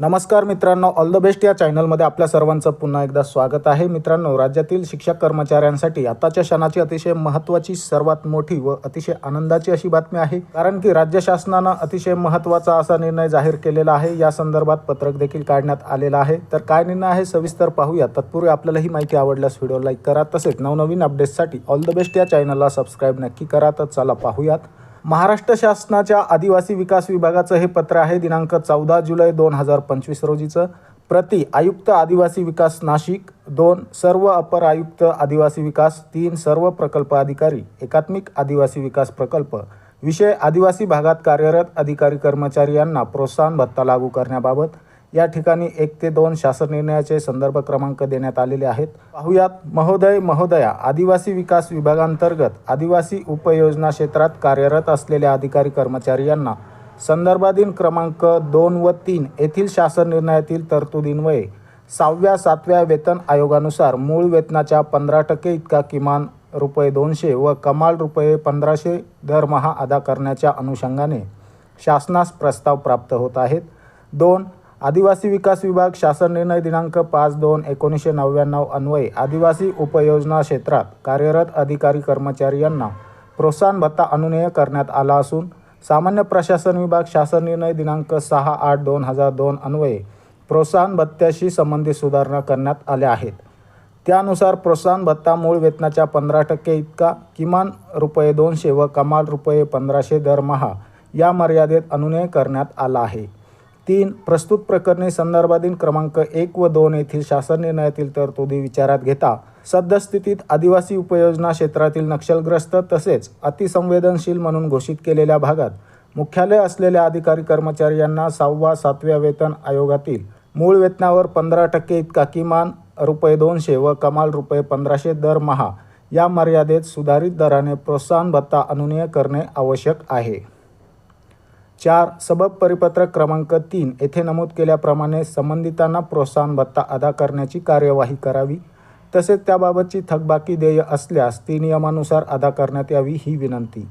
नमस्कार मित्रांनो all the best या चॅनलमध्ये आपल्या सर्वांचं पुन्हा एकदा स्वागत आहे. मित्रांनो राज्यातील शिक्षक कर्मचाऱ्यांसाठी आताच्या क्षणाची अतिशय महत्त्वाची सर्वात मोठी व अतिशय आनंदाची अशी बातमी आहे. कारण की राज्य शासनानं अतिशय महत्त्वाचा असा निर्णय जाहीर केलेला आहे. या संदर्भात पत्रक देखील काढण्यात आलेलं आहे. तर काय निर्णय आहे सविस्तर पाहूया. तत्पूर्वी आपल्याला ही माहिती आवडल्यास व्हिडिओ लाईक करा. तसेच नवनवीन अपडेट्ससाठी ऑल द बेस्ट या चॅनलला सबस्क्राईब नक्की करा. तर चला पाहूयात. महाराष्ट्र शासनाच्या आदिवासी विकास विभागाचं हे पत्र आहे दिनांक चौदा जुलै दोन हजार पंचवीस रोजीचं. प्रति आयुक्त आदिवासी विकास नाशिक दोन सर्व अपर आयुक्त आदिवासी विकास तीन सर्व प्रकल्प अधिकारी एकात्मिक आदिवासी विकास प्रकल्प विषय आदिवासी भागात कार्यरत अधिकारी कर्मचारी यांना प्रोत्साहन भत्ता लागू करण्याबाबत या ठिकाणी एक ते दोन शासन निर्णयाचे संदर्भ क्रमांक देण्यात आलेले आहेत. पाहुयात महोदय महोदया आदिवासी विकास विभागांतर्गत आदिवासी उपयोजना क्षेत्रात कार्यरत असलेल्या अधिकारी कर्मचारी यांना संदर्भाधीन क्रमांक दोन व तीन येथील शासन निर्णयातील तरतुदीन्वये सहाव्या सातव्या वेतन आयोगानुसार मूळ वेतनाच्या पंधरा टक्के इतका किमान रुपये दोनशे व कमाल रुपये पंधराशे दरमहा अदा करण्याच्या अनुषंगाने शासनास प्रस्ताव प्राप्त होत आहेत. दोन आदिवासी विकास विभाग शासन निर्णय दिनांक पाच दोन एकोणीसशे नव्याण्णव अन्वये आदिवासी उपयोजना क्षेत्रात कार्यरत अधिकारी कर्मचारी यांना प्रोत्साहन भत्ता अनुनेय करण्यात आला असून सामान्य प्रशासन विभाग शासन निर्णय दिनांक सहा आठ दोन हजार दोन अन्वये प्रोत्साहन भत्त्याशी संबंधित सुधारणा करण्यात आल्या आहेत. त्यानुसार प्रोत्साहन भत्ता मूळ वेतनाच्या पंधरा टक्के इतका किमान रुपये दोनशे व कमाल रुपये पंधराशे दरमहा या मर्यादेत अनुनय करण्यात आला आहे. तीन प्रस्तुत प्रकरणी संदर्भाधीन क्रमांक एक व दोन येथील शासन निर्णयातील तरतुदी विचारात घेता. सद्यस्थितीत आदिवासी उपयोजना क्षेत्रातील नक्षलग्रस्त तसेच अतिसंवेदनशील म्हणून घोषित केलेल्या भागात मुख्यालय असलेल्या अधिकारी कर्मचारी यांना सहावा सातव्या वेतन आयोगातील मूळ वेतनावर पंधरा टक्के इतका किमान रुपये दोनशे व कमाल रुपये पंधराशे दरमहा या मर्यादेत सुधारित दराने प्रोत्साहन भत्ता अनुनीय करणे आवश्यक आहे. चार सबब परिपत्रक क्रमांक तीन येथे नमूद केल्याप्रमाणे संबंधितांना प्रोत्साहन भत्ता अदा करण्याची कार्यवाही करावी. तसेच त्याबाबतची थकबाकी देय असल्यास ती नियमानुसार अदा करण्यात यावी ही विनंती.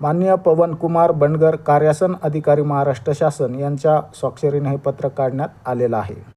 माननीय पवन कुमार बंडगर कार्यासन अधिकारी महाराष्ट्र शासन यांच्या स्वाक्षरीने हे पत्र काढण्यात आलेलं आहे.